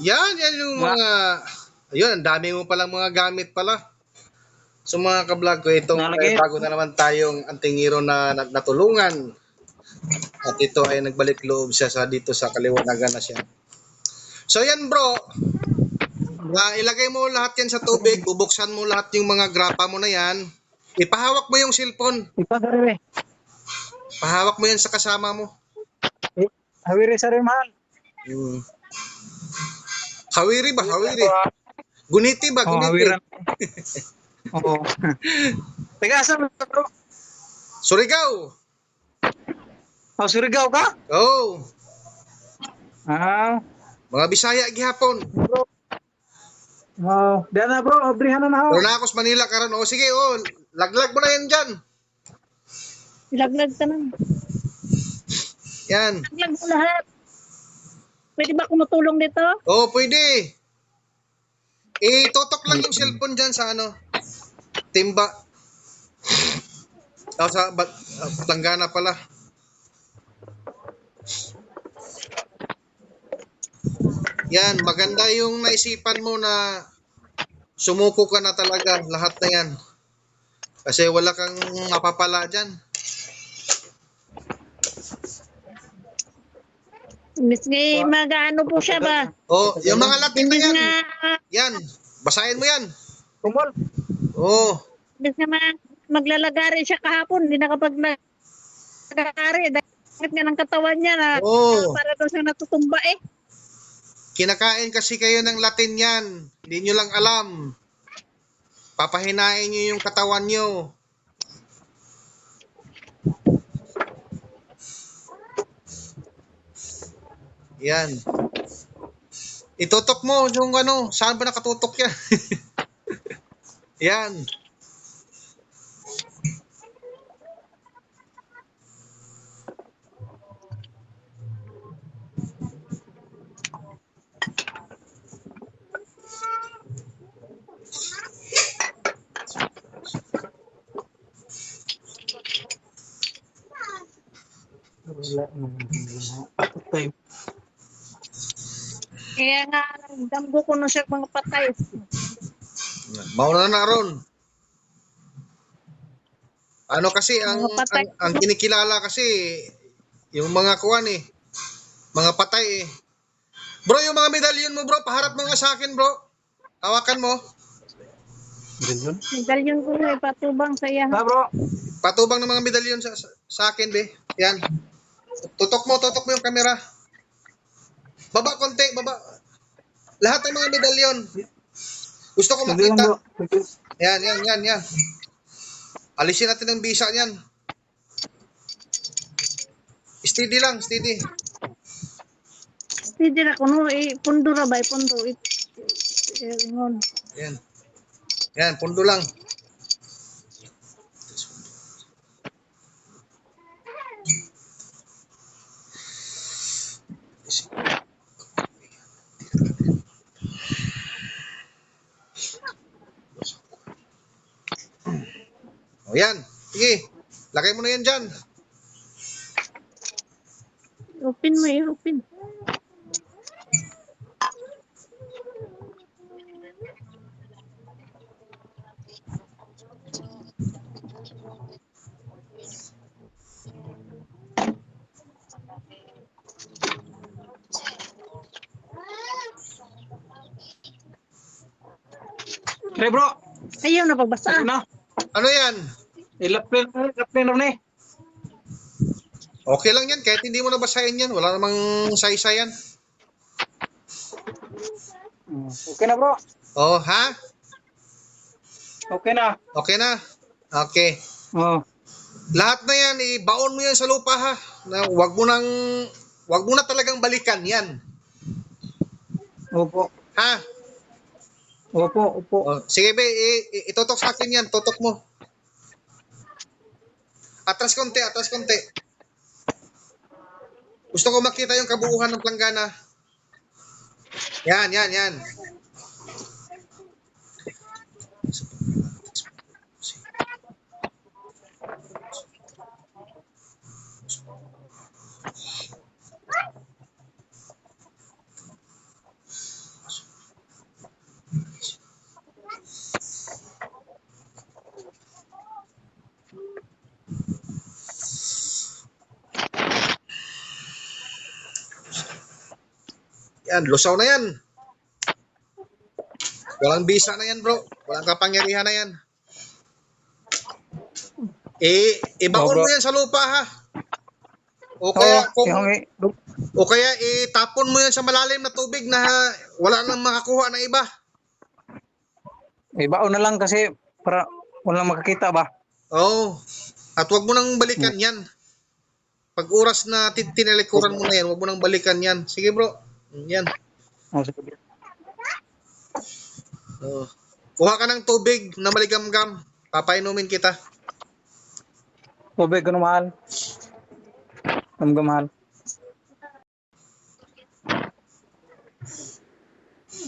Yan, yan yung mga... Ayun, ang dami mo palang mga gamit pala. So mga kablog ko, itong Nalagay. bago na naman tayong antingiro na na- natulungan. At ito ay nagbalik loob siya sa dito sa kaliwanagan na siya. So yan bro, Ah, ilagay mo lahat yan sa tubig, bubuksan mo lahat yung mga grapa mo na yan. Ipahawak mo yung cellphone. Ipadari, Pahawak mo yan sa kasama mo. Hawiri sa rin, mahal. Hmm. Hawiri ba? Hawiri. Guniti ba? Oh, Guniti. hawiran. Oo. Teka, saan ka, bro? Surigao. Oh, Surigao ka? Oh, Ah, mga Bisaya gihapon. bro. Oh, diyan na, bro. Abrihan na na ako. Pero na ako sa Manila karon. O sige, oh, laglag mo na yan dyan. Ilaglag ka na. Yan. Ilaglag mo lahat. Pwede ba kumutulong dito? Oh, pwede. Itutok lang yung cellphone dyan sa ano, timba. O sa ba, planggana pala. Yan, maganda yung naisipan mo na sumuko ka na talaga lahat na yan. Kasi wala kang mapapala dyan. Miss ngay mag-ano po siya ba? Oh, yung mga Latin na yan. nga, Yan, basahin mo yan. Kumol. Oh, miss nga mag- maglalagari siya kahapon. Hindi nakapag naglalagari. Dahil nga ng katawan niya na Oh. para daw siya natutumba eh. Kinakain kasi kayo ng Latin yan. Hindi nyo lang alam. Papahinain nyo yung katawan nyo. Yan. Itutok mo yung ano, saan ba nakatutok yan? yan. Wala naman. Patay. Kaya nga, damgo ko na siya mga patay. Mauna na ron. Ano kasi ang, ang ang kinikilala kasi yung mga kuwan eh. Mga patay eh. Bro, yung mga medalyon mo bro, paharap mo nga sa akin bro. Hawakan mo. Ganyan. Medalyon ko na ipatubang sa iya. Ha, bro? Patubang ng mga medalyon sa, sa, sa akin be. Yan. Tutok mo, tutok mo yung camera. Baba konti, baba. Lahat ng mga medalyon. Gusto ko makita. Yan, yan, yan, yan. Alisin natin ang visa niyan. Steady lang, steady. Hindi na kuno, eh, pundo na ba? Pundo. Eh, eh, ngon. Yan. Yan, pundo lang. O yan. Sige. Lagay mo na yan dyan. Open mo eh, open. Pre, bro. Ayaw na pagbasa. Ano? Ano yan? Ilapin, ilapin na ni. Okay lang yan. Kahit hindi mo nabasahin yan. Wala namang saysay yan. Okay na, bro. Oh, ha? Okay na. Okay na? Okay. Oh. Lahat na yan, ibaon mo yan sa lupa ha. Na wag mo nang wag mo na talagang balikan yan. Opo. Ha? Opo, opo. O, sige be, itutok sa akin yan, tutok mo. Atras konti, atras konti. Gusto ko makita yung kabuuhan ng planggana. Yan, yan, yan. Yan, lusaw na yan. Walang bisa na yan, bro. Walang kapangyarihan na yan. Eh, ibaon Oh, bro. mo yan sa lupa, ha? O kaya, Oo, kung, eh, o kaya itapon mo yan sa malalim na tubig na wala nang makakuha ng iba. ibaon na lang kasi para walang makakita ba? Oo. At wag mo nang balikan yan. Pag oras na tin- tinalikuran mo na yan, wag mo nang balikan yan. Sige bro. Yan. Oh, sige. Oo. Kuha ka ng tubig na maligamgam. Papainumin kita. Tubig, ano mahal? Mahal.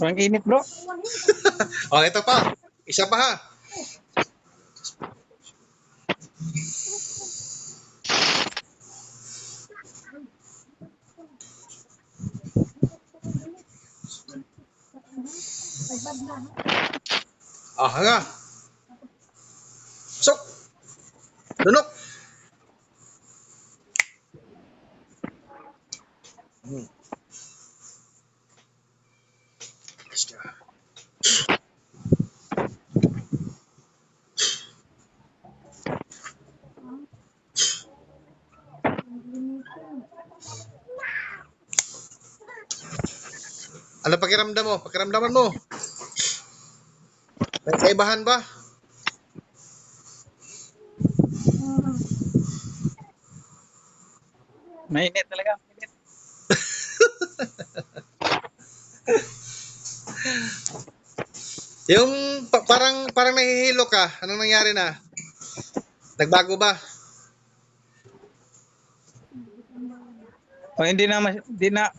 Parang init bro. O, ito pa. Isa pa ha. Ah, nga. Sok. Lunok. Hmm. Ano pakiramdam mo? Pakiramdaman mo. May kaibahan ba? Mainit talaga. Mainit. Yung pa- parang parang nahihilo ka. Anong nangyari na? Nagbago ba? Oh, hindi na, mas- hindi na,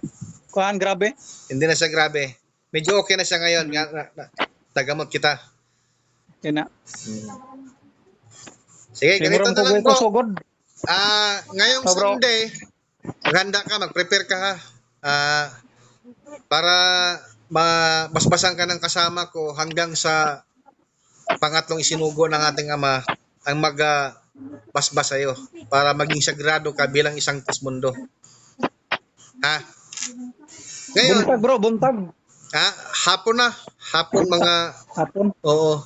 kuhan, grabe. Hindi na siya grabe. Medyo okay na siya ngayon. Nga, na, na, tagamot kita. Hindi na. Sige, ganito Siguro na lang ko bro. sugod. Ah, ngayong Oh, bro. Sunday, maghanda ka, mag-prepare ka ha. Ah, para mabasbasan ka ng kasama ko hanggang sa pangatlong isinugo ng ating ama ang mag ah, basbas sa'yo para maging sagrado ka bilang isang tismundo. Ha? Ngayon, Buntag bro, buntag. ha, hapon na. Hapon mga, Hapon. oo,